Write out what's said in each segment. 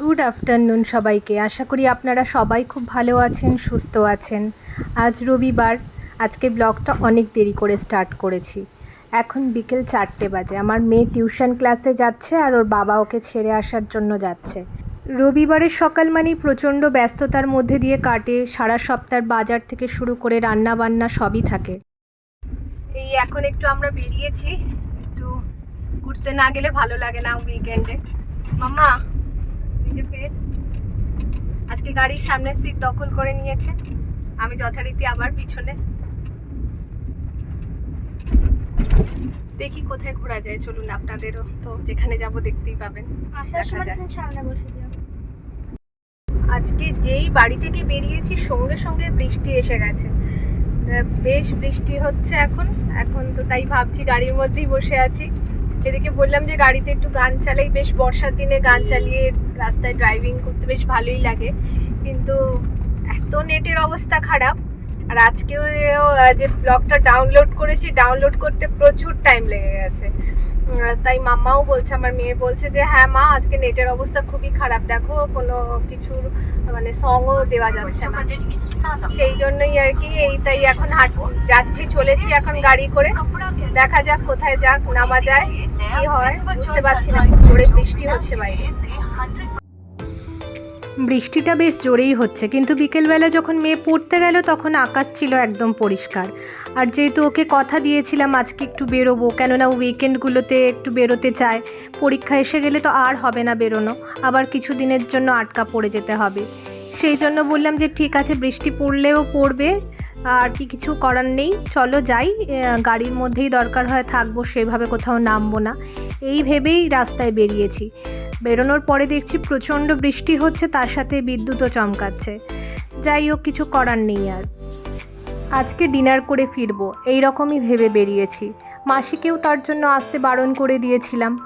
Good afternoon সবাইকে। আশা করি আপনারা সবাই খুব ভালো আছেন, সুস্থ আছেন। আজ রবিবার। আজকে ব্লগটা অনেক দেরি করে স্টার্ট করেছি। এখন বিকেল চারটে বাজে। আমার মেয়ে টিউশন ক্লাসে যাচ্ছে আর ওর বাবা ওকে ছেড়ে আসার জন্য যাচ্ছে। রবিবারের সকাল মানেই প্রচণ্ড ব্যস্ততার মধ্যে দিয়ে কাটে। সারা সপ্তাহ বাজার থেকে শুরু করে রান্না বান্না সবই থাকে। এই এখন একটু আমরা বেরিয়েছি। একটু ঘুরতে না গেলে ভালো লাগে না উইকেন্ডে মাম্মা এই যে আজকে গাড়ির সামনের সিট দখল করে নিয়েছে। আমি যথারীতি আবার পিছনে দেখি কোথায় ঘোরা যায়। চলুন আপনাদেরও তো যেখানে যাব দেখতেই পাবেন। আসার সময় সামনে বসে যাও। আজকে যেই বাড়ি থেকে বেরিয়েছি সঙ্গে সঙ্গে বৃষ্টি এসে গেছে। বেশ বৃষ্টি হচ্ছে এখন। এখন তো তাই ভাবছি গাড়ির মধ্যেই বসে আছি। এদিকে বললাম যে গাড়িতে একটু গান চালাই। বেশ বর্ষার দিনে গান চালিয়ে রাস্তায় ড্রাইভিং করতে বেশ ভালোই লাগে। কিন্তু এত নেটের অবস্থা খারাপ। আর আজকেও যে ব্লগটা ডাউনলোড করেছি ডাউনলোড করতে প্রচুর টাইম লেগে গেছে। তাই মাম্মাও বলছে, আমার মেয়ে বলছে যে হ্যাঁ মা, আজকে নেটের অবস্থা খুবই খারাপ। দেখো, কোনো কিছুর মানে সঙ্গও দেওয়া যাচ্ছে না। সেই জন্যই আর কি, এই তাই এখন হাট, যাচ্ছি, চলেছি এখন গাড়ি করে। দেখা যাক কোথায় যাক, নামা যায়, কি হয়, বুঝতে পারছি না। জোরে বৃষ্টি হচ্ছে বাইরে। বৃষ্টিটা বেশ জোরেই হচ্ছে, কিন্তু বিকেলবেলা যখন মেয়ে পড়তে গেল তখন আকাশ ছিল একদম পরিষ্কার। আর যেহেতু ওকে কথা দিয়েছিলাম আজকে একটু বেরোবো, কেননা উইকেন্ডগুলোতে একটু বেরোতে চায়, পরীক্ষা এসে গেলে তো আর হবে না বেরোনো, আবার কিছু দিনের জন্য আটকা পড়ে যেতে হবে। সেই জন্য বললাম যে ঠিক আছে, বৃষ্টি পড়লেও পড়বে, আর কি কিছু করার নেই, চলো যাই গাড়ির মধ্যেই দরকার হয় থাকব, সেভাবে কোথাও নামবো না। এই ভেবেই রাস্তায় বেরিয়েছি। বেরোনোর পরে দেখছি প্রচণ্ড বৃষ্টি হচ্ছে, তার সাথে বিদ্যুৎও চমকাচ্ছে। যাই হোক, কিছু করার নেই আর। আজকে ডিনার করে ফিরবো, এই রকমই ভেবে বেরিয়েছি। মাসিকেও তার জন্য আসতে বারণ করে দিয়েছিলাম।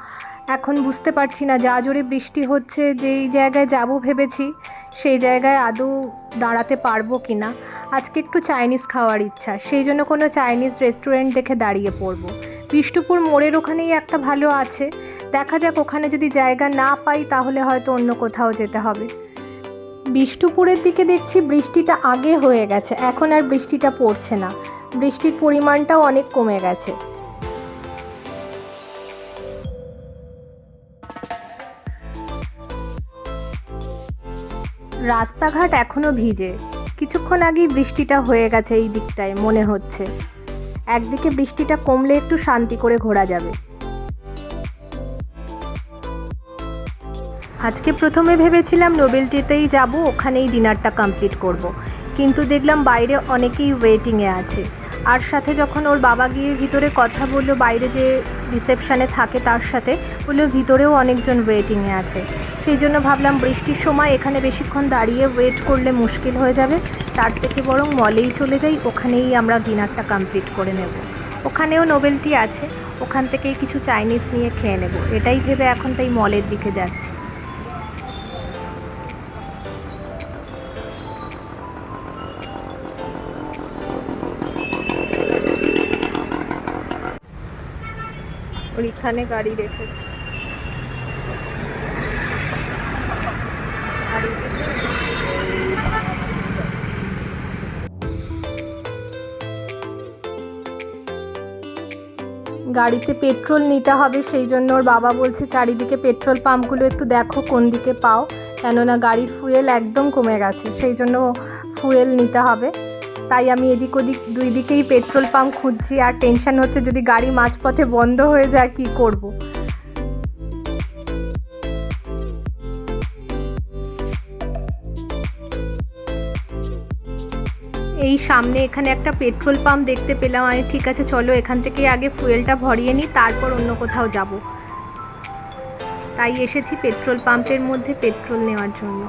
এখন বুঝতে পারছি না যা জোরে বৃষ্টি হচ্ছে, যেই জায়গায় যাব ভেবেছি, সেই জায়গায় আদৌ দাঁড়াতে পারব কি না আজকে একটু চাইনিজ খাওয়ার ইচ্ছা, সেই জন্য কোনো চাইনিজ রেস্টুরেন্ট দেখে দাঁড়িয়ে পড়ব। বিষ্ণুপুর মোড়ের ওখানেই একটা ভালো আছে। দেখা যাক ওখানে যদি জায়গা না পাই তাহলে হয়তো অন্য কোথাও যেতে হবে। বিষ্ণুপুরের দিকে দেখছি বৃষ্টিটা আগে হয়ে গেছে, এখন আর বৃষ্টিটা পড়ছে না। বৃষ্টির পরিমাণটাও অনেক কমে গেছে। রাস্তাঘাট এখনও ভিজে। কিছুক্ষণ আগেই বৃষ্টিটা হয়ে গেছে এই দিকটায়, মনে হচ্ছে। একদিকে বৃষ্টিটা কমলে একটু শান্তি করে ঘোরা যাবে আজকে প্রথমে ভেবেছিলাম নোবেলটিতেই যাব, ওখানেই ডিনারটা কমপ্লিট করব। কিন্তু দেখলাম বাইরে অনেকেই ওয়েটিংয়ে আছে আর সাথে যখন ওর বাবা গিয়ে ভিতরে কথা বলল, বাইরে যে রিসেপশানে থাকে তার সাথে, বলল ভিতরেও অনেকজন ওয়েটিংয়ে আছে। সেই জন্য ভাবলাম বৃষ্টির সময় এখানে বেশিক্ষণ দাঁড়িয়ে ওয়েট করলে মুশকিল হয়ে যাবে। তার থেকে বরং মলেই চলে যাই, ওখানেই আমরা ডিনারটা কমপ্লিট করে নেব। ওখানেও নোবেলটি আছে, ওখান থেকেই কিছু চাইনিজ নিয়ে খেয়ে নেব। এটাই ভেবে এখন তাই মলের দিকে যাচ্ছি। ওইখানে গাড়ি রেখেছি। গাড়িতে পেট্রোল নিতে হবে, সেই জন্য ওর বাবা বলছে, চারিদিকে পেট্রোল পাম্পগুলো একটু দেখো, কোন দিকে পাও। কেননা গাড়ির ফুয়েল একদম কমে গেছে, সেই জন্য ফুয়েল নিতে হবে। তাই আমি এদিক ওদিক দুই দিকেই পেট্রোল পাম্প খুঁজছি আর টেনশন হচ্ছে যদি গাড়ি মাঝপথে বন্ধ হয়ে যায় কি করব। এই সামনে এখানে একটা পেট্রোল পাম্প দেখতে পেলাম। আমি ঠিক আছে, চলো এখান থেকে আগে ফুয়েলটা ভরিয়ে নিই, তারপর অন্য কোথাও যাব। তাই এসেছি পেট্রোল পাম্পের মধ্যে পেট্রোল নেওয়ার জন্য।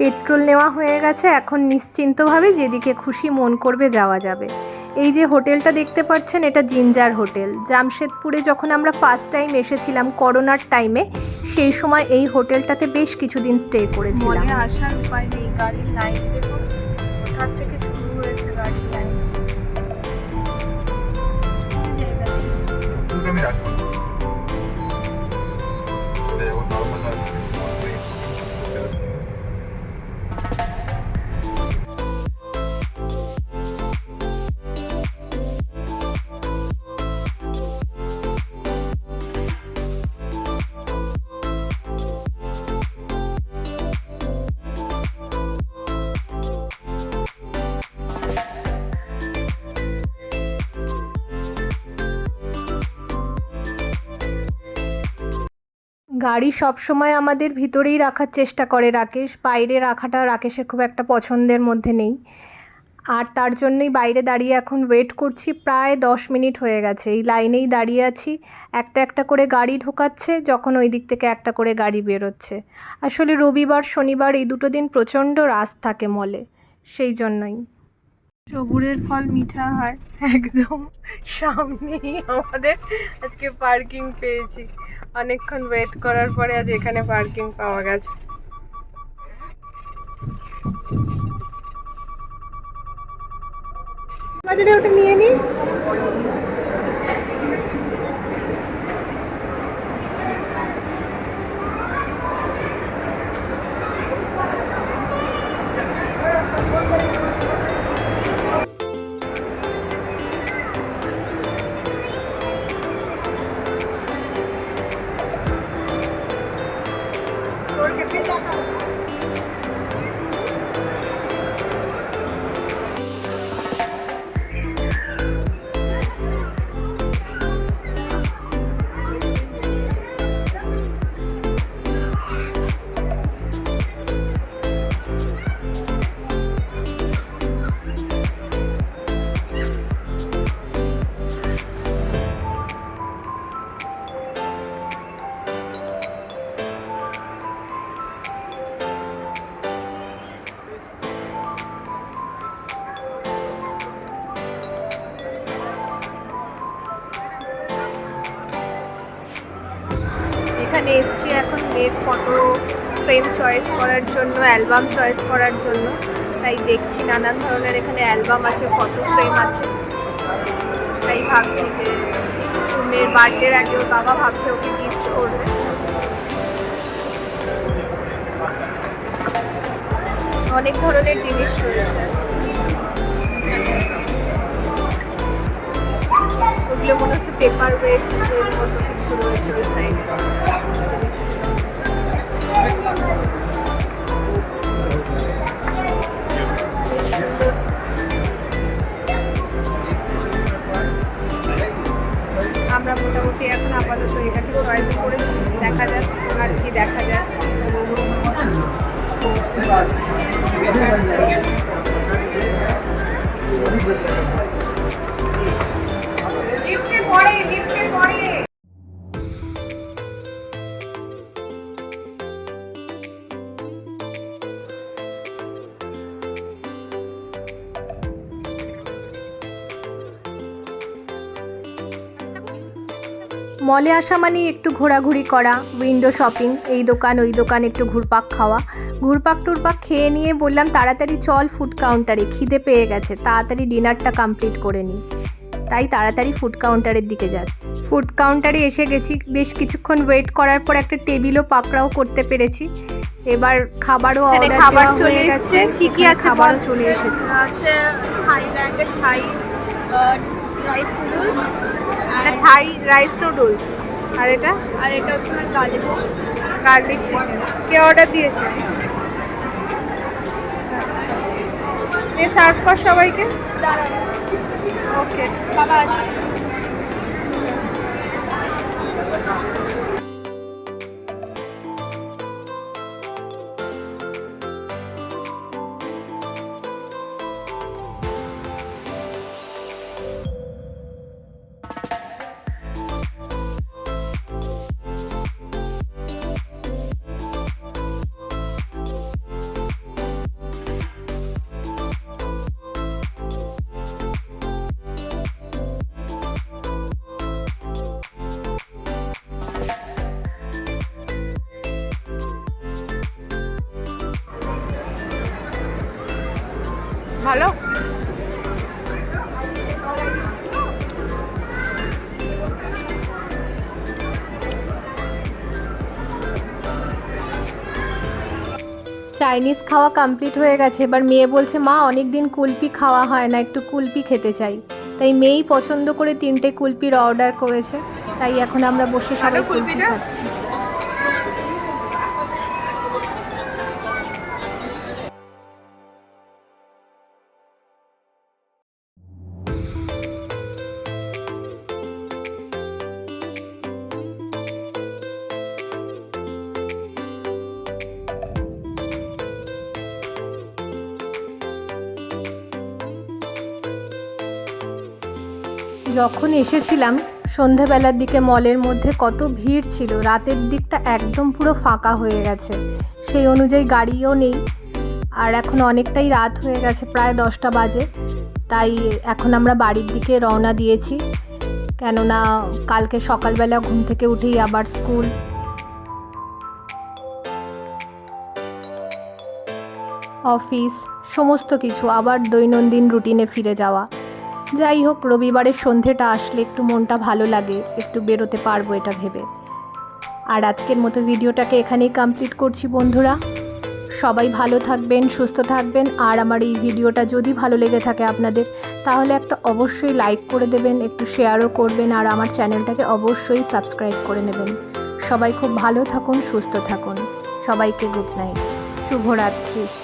পেট্রোল নেওয়া হয়ে গেছে এখন নিশ্চিন্তভাবে যেদিকে খুশি মন করবে যাওয়া যাবে। এই যে হোটেলটা দেখতে পাচ্ছেন এটা জিঞ্জার হোটেল। জামশেদপুরে যখন আমরা ফার্স্ট টাইম এসেছিলাম করোনার টাইমে সেই সময় এই হোটেলটাতে বেশ কিছুদিন স্টে করেছিলাম। আসার উপায় নেই গাড়ির লাইন থেকে শুরু হয়েছে গাড়ির লাইন গাড়ি সবসময় আমাদের ভিতরেই রাখার চেষ্টা করে রাকেশ। বাইরে রাখাটা রাকেশের খুব একটা পছন্দের মধ্যে নেই। আর তার জন্যই বাইরে দাঁড়িয়ে এখন ওয়েট করছি, প্রায় দশ মিনিট হয়ে গেছে। এই লাইনেই দাঁড়িয়ে আছি। একটা একটা করে গাড়ি ঢোকাচ্ছে, যখন ওই দিক থেকে একটা করে গাড়ি বেরোচ্ছে। আসলে রবিবার, শনিবার এই দুটো দিন প্রচণ্ড রাস থাকে মলে সেই জন্যই। সবুরের ফল মিঠা হয়। একদম সামনেই আমাদের আজকে পার্কিং পেয়েছি। অনেকক্ষণ ওয়েট করার পরে আজ এখানে পার্কিং পাওয়া গেছে। ওটা নিয়ে নিই ফ্রেম চয়েস করার জন্য, অ্যালবাম চয়েস করার জন্য। তাই দেখছি নানান ধরনের এখানে অ্যালবাম আছে, ফটো ফ্রেম আছে। তাই ভাবছি যে মেয়ের বার্থডের আগে ওর বাবা ভাবছে ওকে গিফট করবে। অনেক ধরনের জিনিস রয়েছে। ওগুলো মনে হচ্ছে পেপার ওয়েট মতো কিছু রয়েছে ওই সাইডে আমরা এখন আপাতত এটাকে চয়েস করেছি। দেখা যাক আর কি দেখা যাক। মলে আসা মানেই একটু ঘোরাঘুরি করা উইন্ডো শপিং এই দোকান ওই দোকান একটু ঘুরপাক খাওয়া। ঘুরপাক টুরপাক খেয়ে নিয়ে বললাম তাড়াতাড়ি চল ফুড কাউন্টারে খিদে পেয়ে গেছে তাড়াতাড়ি ডিনারটা কমপ্লিট করে নিই তাই তাড়াতাড়ি ফুড কাউন্টারের দিকে যা ফুড কাউন্টারে এসে গেছি বেশ কিছুক্ষণ ওয়েট করার পর একটা টেবিলও পাকড়াও করতে পেরেছি। এবার খাবারও অর্ডার খাবার দেওয়া চলে হয়ে গেছে কি কি আছে খাবারও চলে এসেছে। থাইল্যান্ডের থাই রাইস নুডলস এটা থাই রাইস নুডলস আর এটা? আর এটা হচ্ছে গার্লিক গার্লিক চিকেন কে অর্ডার দিয়েছে? এ সার্ভ কর সবাইকে। ওকে বাবা আসি ভালো? চাইনিজ খাওয়া কমপ্লিট হয়ে গেছে। এবার মেয়ে বলছে মা অনেক দিন কুলপি খাওয়া হয় না একটু কুলপি খেতে চাই। তাই মেয়েই পছন্দ করে তিনটে কুলপির অর্ডার করেছে। তাই এখন আমরা বসে সবাই কুলপি খাচ্ছি। যখন এসেছিলাম, সন্ধেবেলার দিকে মলের মধ্যে কত ভিড় ছিল, রাতের দিকটা একদম পুরো ফাঁকা হয়ে গেছে। সেই অনুযায়ী গাড়িও নেই, আর এখন অনেকটাই রাত হয়ে গেছে, প্রায় দশটা বাজে। তাই এখন আমরা বাড়ির দিকে রওনা দিয়েছি। কেননা কালকে সকালবেলা ঘুম থেকে উঠেই আবার স্কুল। অফিস, সমস্ত কিছু, আবার দৈনন্দিন রুটিনে ফিরে যাওয়া। যাই হোক রবিবারের সন্ধেটা আসলে একটু মনটা ভালো লাগে, একটু বেরোতে পারব এটা ভেবে। আর আজকের মতো ভিডিওটাকে এখানেই কমপ্লিট করছি বন্ধুরা। সবাই ভালো থাকবেন, সুস্থ থাকবেন, আর আমার এই ভিডিওটা যদি ভালো লেগে থাকে আপনাদের, তাহলে একটা অবশ্যই লাইক করে দেবেন, একটু শেয়ারও করবেন, আর আমার চ্যানেলটাকে অবশ্যই সাবস্ক্রাইব করে নেবেন। সবাই খুব ভালো থাকুন, সুস্থ থাকুন। সবাইকে গুড নাইট শুভরাত্রি।